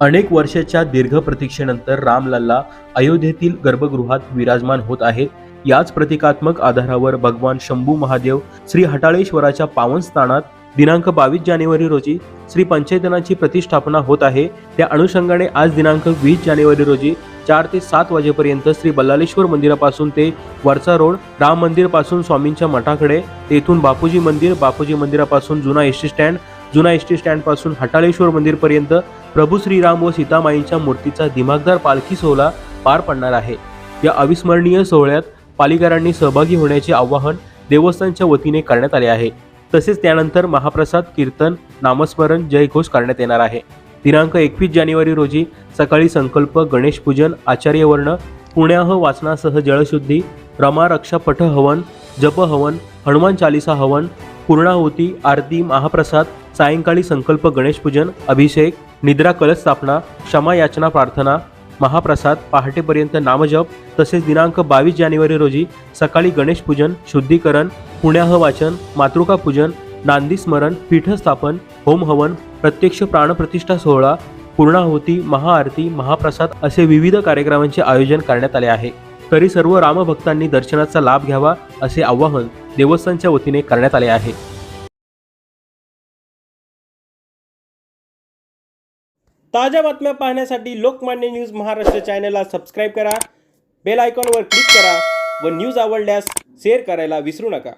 अनेक वर्षाच्या दीर्घ प्रतीक्षेनंतर रामलल्ला अयोध्येतील गर्भगृहात विराजमान होत आहे. याच प्रतिकात्मक आधारावर भगवान शंभू महादेव श्री हटाळेश्वराच्या पावन स्थानात दिनांक बावीस जानेवारी रोजी श्री पंचैतनाची प्रतिष्ठापना होत आहे. त्या अनुषंगाने आज दिनांक वीस जानेवारी रोजी चार ते सात वाजेपर्यंत श्री बल्लालेश्वर मंदिरापासून ते वरचा रोड राम मंदिरपासून स्वामींच्या मठाकडे तेथून बापूजी मंदिर बापूजी मंदिरापासून जुना एस टी स्टँड जुना एस टी स्टँडपासून हटाळेश्वर मंदिरपर्यंत प्रभू श्रीराम व सीतामाईंच्या मूर्तीचा दिमागदार पालखी सोहळा पार पडणार आहे. या अविस्मरणीय सोहळ्यात पालिकारांनी सहभागी होण्याचे आवाहन देवस्थानच्या वतीने करण्यात आले आहे. तसेच त्यानंतर महाप्रसाद कीर्तन नामस्मरण जयघोष करण्यात येणार आहे. दिनांक एकवीस जानेवारी रोजी सकाळी संकल्प गणेश पूजन आचार्यवर्ण पुण्याह वाचनासह जळशुद्धी रमा रक्षा पठ हवन जप हवन हनुमान चालिसा हवन पूर्णाहुती आरती महाप्रसाद सायंकाळी संकल्प गणेश पूजन अभिषेक निद्रा कलश स्थापना क्षमा याचना प्रार्थना महाप्रसाद पहाटेपर्यंत नामजप तसेच दिनांक बावीस जानेवारी रोजी सकाळी गणेश पूजन शुद्धीकरण पुण्याह वाचन मातृका पूजन नांदी स्मरण पीठस्थापन होम हवन प्रत्यक्ष प्राणप्रतिष्ठा सोहळा पूर्णाहुती महाआरती महाप्रसाद असे विविध कार्यक्रमांचे आयोजन करण्यात आले आहे. तरी सर्व रामभक्तांनी दर्शनाचा लाभ घ्यावा असे आवाहन देवस्थानच्या वतीने करण्यात आले आहे. ताज्या बातम्या पाहण्यासाठी लोकमान्य न्यूज महाराष्ट्र चॅनलला सबस्क्राईब करा बेल आयकॉनवर क्लिक करा व न्यूज आवडल्यास शेअर करायला विसरू नका.